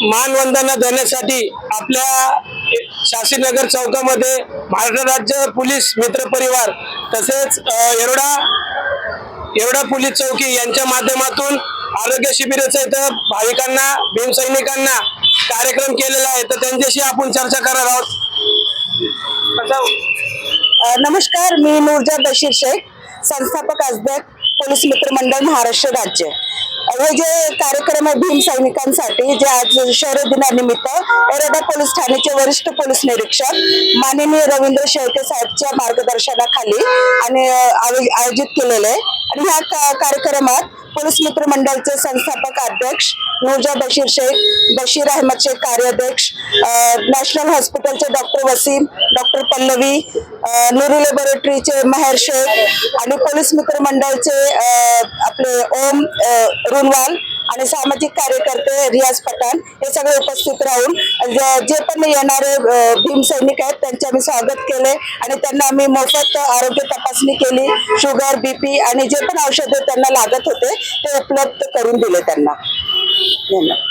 मानवंदना देण्यासाठी आपल्या शास्त्रीनगर चौकामध्ये महाराष्ट्र राज्य पोलीस मित्र परिवार तसेच अ, येरवडा पोलीस चौकी यांच्या माध्यमातून आरोग्य शिबिराचं इथं भाविकांना भीमसैनिकांना कार्यक्रम केलेला आहे. तर त्यांच्याशी आपण चर्चा करणार आहोत. नमस्कार मी नूरजा बशीर शेख संस्थापक अध्यक्ष पोलीस मित्रमंडळ महाराष्ट्र राज्य. हे जे कार्यक्रम आहे भीम सैनिकांसाठी जे आज शौर्य दिनानिमित्त एरोडा पोलीस ठाण्याचे वरिष्ठ पोलीस निरीक्षक माननीय रवींद्र शेळके साहेबच्या मार्गदर्शनाखाली आणि आयोजित केलेले आहे. आणि ह्या कार्यक्रमात पोलीस मित्र मंडळचे संस्थापक अध्यक्ष नूरजा बशीर शेख बशीर अहमद शेख कार्याध्यक्ष नॅशनल हॉस्पिटलचे डॉक्टर वसीम डॉक्टर पल्लवी नुरू लॅबोरेटरीचे महेर शेख आणि पोलीस मित्र मंडळचे आपले ओम रुनवाल आणि सामाजिक कार्यकर्ते रियाज पठाण हे सगळे उपस्थित राहून जे पण येणारे भीमसैनिक भीम सैनिक आहेत त्यांचे आम्ही स्वागत केले आणि त्यांना आम्ही मोफत आरोग्य तपासणी केली शुगर बीपी आणि जे पण औषधे त्यांना लागत होते ते उपलब्ध करून दिले त्यांना. धन्यवाद.